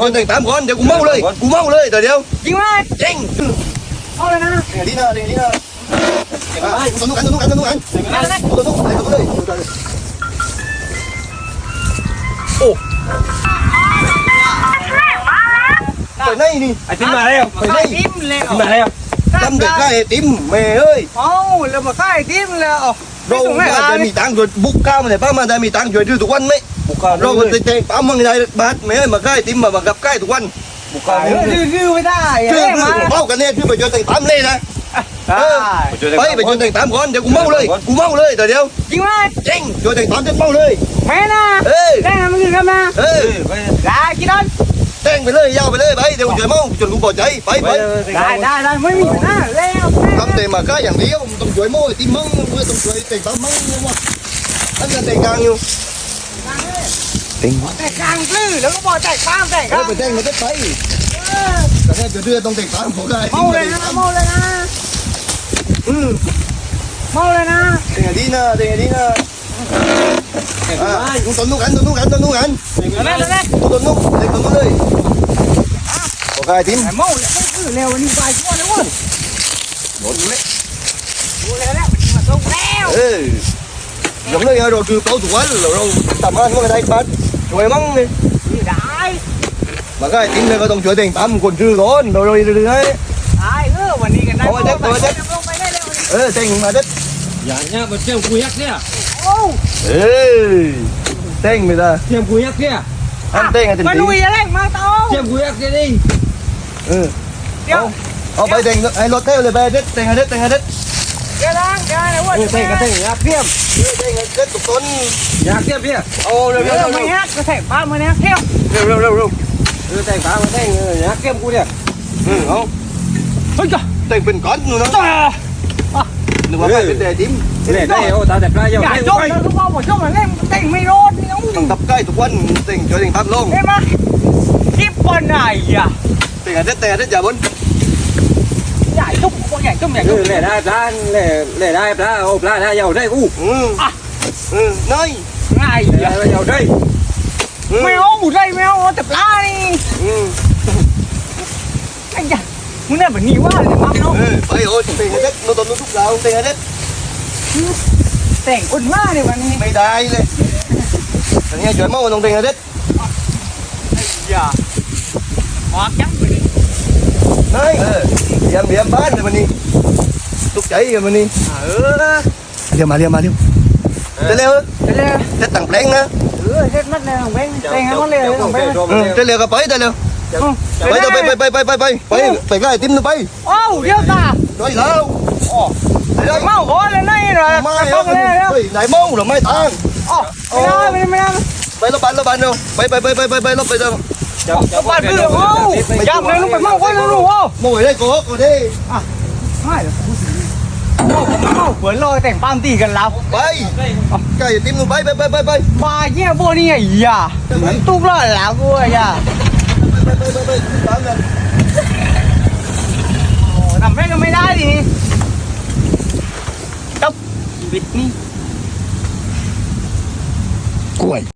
con thành tám con đều cú mau lên. Cú mau lên rồi đâu chính ơi chính mau lên nào. Đi nào đi nào. Hãy subscribe cho kênh Ghiền Mì Gõ Để không bỏ lỡ những video hấp dẫn Ồ Phải này nè Anh tím mà đây không? Phải này Tím mà đây không? Tâm để cái tím mề ơi. Không, là mà cái tím là Đâu, mình tăng rồi bụng cao mà để bác mà đây mình tăng rồi đưa tụi quân mấy Buka Rồi mình thì phá măng này bát mấy mà cái tim mà mà gặp บใก tụi anh. Buka. Review với ta. Bao cả nên chứ phải cho thằng tám lên nè. ไปไปชนแต่งตามก่อนเดี๋ยวกูเมาเลยกูเมาเลยแต่เดี๋ยวจริงไหมจริงชนแต่งตามจะเมาเลยแม่นะเอ้ยแจ้งมึงกันนะเอ้ยลาคิดอนแจ้งไปเลยยาวไปเลยไปเดี๋ยวกูจะเมาจนกูปวดใจไปไปได้ได้ได้ไม่มีนะแล้วทำแต่มาก็อย่างเดียวต้องช่วยโม่ที่มึงต้องช่วยแต่งตามมึงวะนั่นจะแต่งกลางอยู่ ต็งแต่กลางตื้อแล้วก็บอกแต่กลางแต่กเอลาองไปแต่งมาได้ไปแต่แค่เดือดต้องแต่งปั๊มผมได้เมาเลยนะเมาเลยนะอืมเมาเลยนะแต่งดีนะแต่งดีนะอ่าตุ้งต้นนุกันต้นนุกันต้นนุกันนั่นนั่นนั่นต้นนุเด็กต้นนุเลยโอเคติมเมาเลยตื้อเร็วนี่ไปชั่วเลยวุ้นโดนเลยดูแล้วแล้วมาตรงแล้วเออ giống như rồi trừ tao thủ quán rồi rồi tầm ăn có cái đây bắt chuối măng đi ได้ chuối măng này đái mà cái tính này có tổng chuối tình tám quần trừ con rồi rồi rồi đấy. Ai cứ mà đi cái này thôi chết thôi chết. ơ tình mà đất dạ nhá mà xem cú thế à, ê tình bây giờ xem cú yak kia ăn tình ăn tình mà nuôi đấy mà tao. Xem cú yak kia đi. Ừ. Không ô bây tình ai lót theo rồi bây đất tình hay đất tình hay đất cái đang cái này quên cái tình cái tình yak kia ได้เงินเกินตกต้นอยากเที่ยเพี่ยโอ้เร็วเร็วเร็วเร็วเยก็ใส่ป้ามาเนี่ยเที่ยวเร็วเร็วเร็วเร็วเออใส่ป้ามาใส่เงินอยากเที่ยวกูเนี่ยอืมเอาเฮ้ยจ้ะเต่งเป็นก้อนหนูนะจ้าหรือว่าเป็นแต่ดิ้มได้ได้โอ้ตาแต่ปลาเยอะได้ด้วยทุกคนบอกช่วงเล่นเต่งไม่รอดนี่ต้องตับใกล้ทุกวันเต่งจนเต่งทับลงได้ไหมคลิปบอนไหนอะเต่งอาจจะแต่ได้จ่าบน ก็แบบนี่แหลได้ปลาแหละแหได้ปลาโอ้ปลาได้ยาวได้กูอืมอะอืมเนยง่ายได้ยาวได้ไม่เอาได้ไม่าแต่ปลานี่อืมไอ้ยามึงน่าแบบนี้ว่าเลยมั้งเนาะไปโอ้ยเป็นไงเด็กโนตอนนู้นทุกเราเป็นไงเด็กแต่งอุ่นมากเลยวันนี้ไม่ได้เลยตอนนี้จวนมากวันตรงเป็นไงเด็กไอ้ยาหมอกจังไปเลยเฮ้ย ยัเบียบ้านเลยมันนี่ตกใจกันมันนี่เออเดี๋ยวมาเดี๋ยวมาเดี๋ยวเดี๋ยวเร็วเร็วเดี๋ยวตั้งแพลงนะเออเฮ็ดมัดเลยของเพลงเพลงให้มันเร็วของเพลงเดี๋ยวเร็วก็ไปเดี๋ยวเร็วไปเดี๋ยวไปไปไปไปไปไปไปไล่ติ้มไปโอ้เดี๋ยวตาโวยแล้วอ๋อไหนเมาก่อนเลยนี่เหรอไม่ต้องเลยไหนเมาหรือไม่ตังอ๋อไม่ได้ไม่ได้ไปละบันละบันเร็วไปไปไปไปไปไปละไปเร็ว บ้านพี่โอ้ไปย่ำเลยลูกไปเมาคนเลยลูกโอ้โมยได้โก้ก็ได้อะไม่เหรอผู้สิเหมือนเราแต่งปั้มตีกันแล้วไปไก่ติ้มลงไปไปไปไปไปมาเยี่ยพวกนี้ไอ้ยาเหมือนตุ๊กล่อแล้วกูไอ้ยาไปไปไปไปตามกันทำให้ก็ไม่ได้ดิตับชีวิตนี่